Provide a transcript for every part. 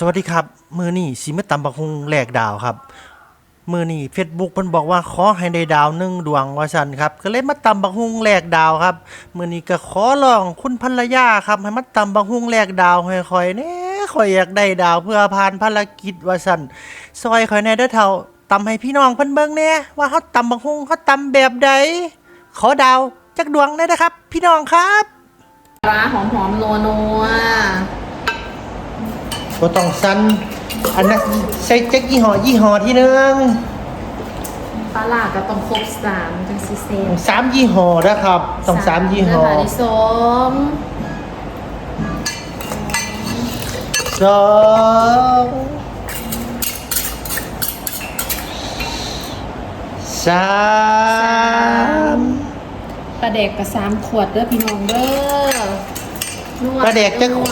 สวัสดีครับ มือนี่สิมาตำบักฮุงแหลกดาวครับ มือนี่ Facebook เพิ่นบอกว่าขอให้ได้ดาวหนึ่งดวงว่าซั่นครับ ก็เลยมาตำบักฮุงแหลกดาวครับ มือนี้ก็ขอร้องคุณภรรยาครับให้มาตำบักฮุงแหลกดาวให้ข่อยแหน่ข่อยอยากได้ดาวเพื่อผ่านภารกิจว่าซั่นซอยข่อยแน่เด้อเฒ่าตำให้พี่น้องเพิ่นเบิ่งแน่ว่าเฮาตำบักฮุงเฮาตำแบบใดขอดาวจักดวงได้นะครับ พี่น้องครับปลาหอมหอมนัวนัว บ่ต้องสั่นอันนั้นใส่จักยี่ห้อยี่ห้อที่หนึงปลาหลากก็ต้องครบสามจังซีเซนสามยี่ห้อนะครับต้องสามยี่ห้อเนื้อหาที่สองสองสามปลาเด็กกับสามขวดเด้อพี่น้องเด้อนัวปลาแดกจะนัว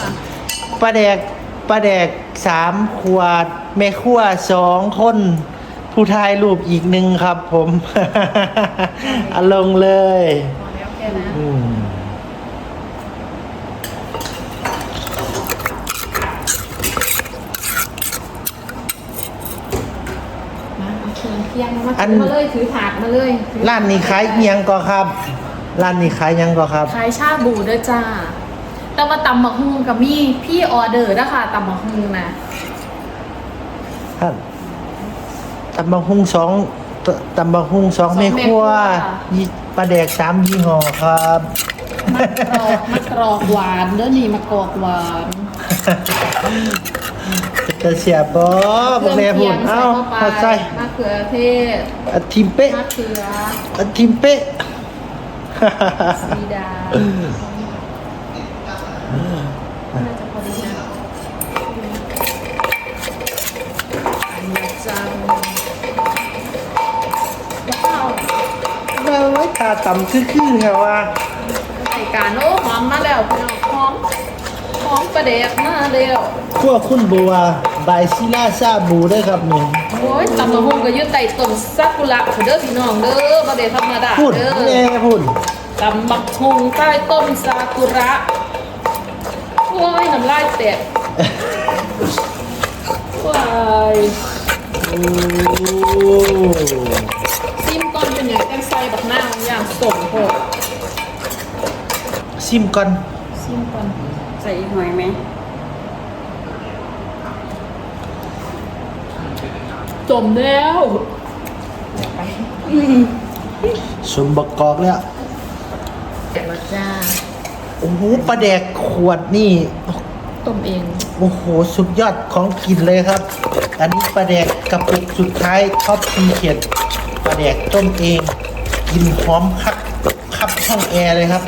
ปลาแดก ปลาแดกสามขวด แม่ขั้วสองคน ผู้ทายรูปอีกหนึ่งครับผมเอาลงเลยพอแล้วแค่นั้นอืมมาเอาเครื่องเคียงมาถือมาเลยถือถาดมาเลยถือร้านนี้ขายเอียงก็ครับ ร้านนี้ขายหยังก็ครับ ขายชาบูเด้อจ้า แต่ว่าตำบักฮุงกับมีพี่ออเดอร์นะคะตำบักฮุงนะท่านตำบักหุ่งสองตตำบักหุ่งสองแม่ครัวยี่ปลาแดกสามยี่ห้อครับมะกรอกมะกรอกหวานเด้อนี่มะกรอกหวานจะเสียบอบอกแม่พูดเอ้าเครื่เข้าองใจเคียงใส่เข้าไปมะเขือเทศอะทิมเป๊ะมะเขืออะทิมเป๊ะซีดา น่าจะพอดีนะอันนี้จังว้าวมาไว้ตาต่ำคือๆครับว่าใส่การโอ้หอมมาแล้วพี่น้องหอมหอมประเดกมาแล้วขั้วคุณบัวบายซิล่าซาบูด้วยครับหนึ่งโอ้ยตำมะฮุงก็อยืดไต่ต้นซากุระเด้อพี่น้องเด้อประเดธรรมดาพูดเด้อแม่พูดตำบักฮุงใต้ต้นซากุระ โอ้ยน้ำลายแตกว้ายโอ้ซิมก่อนเป็นอย่างกันใส่บักหน้าอย่างสมโหดซิมก่อนซิมก่อนใส่อีกหน่อยไหมจมแล้วสมบักกอกแล้วแตกแล้วจ้า โอ้โหปลาแดกขวดนี่ ต้มเอง โอ้โห สุดยอดของกินเลยครับ อันนี้ปลาแดกกระปุกสุดท้ายท็อปซีเขียดปลาแดกต้มเอง กินหอมคับคับห้องแอร์เลยครับ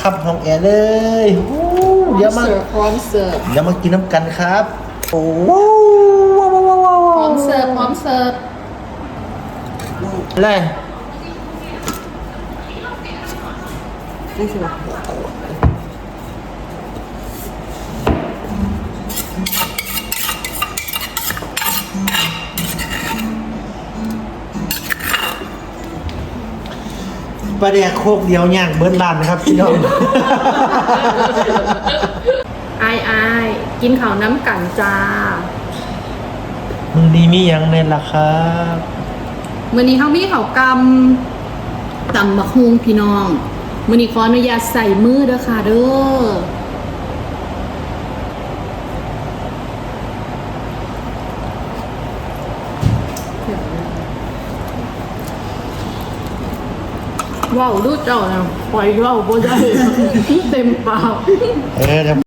คับห้องแอร์เลยโอ้เดี๋ยวมาเสิร์ฟพร้อมเสิร์ฟเดี๋ยวมากินน้ำกันครับ โอ้โหพร้อมเสิร์ฟพร้อมเสิร์ฟเลยนี่สิว ปลาแดกโคกเดียวย่างเบิร์ดลานนะครับพี่น้องอายอายกินข้าวน้ำกันจ้า มึงดีมีหยังในล่ะครับ มื้อนี้เฮามีข้าวกำตำบักฮุงพี่น้อง มื้อนี้ขออนุญาตใส่มือเด้อค่ะเด้อ ว้าวดูเจ้านะปล่อยว้าวบ่ได้เต็มปาก เออ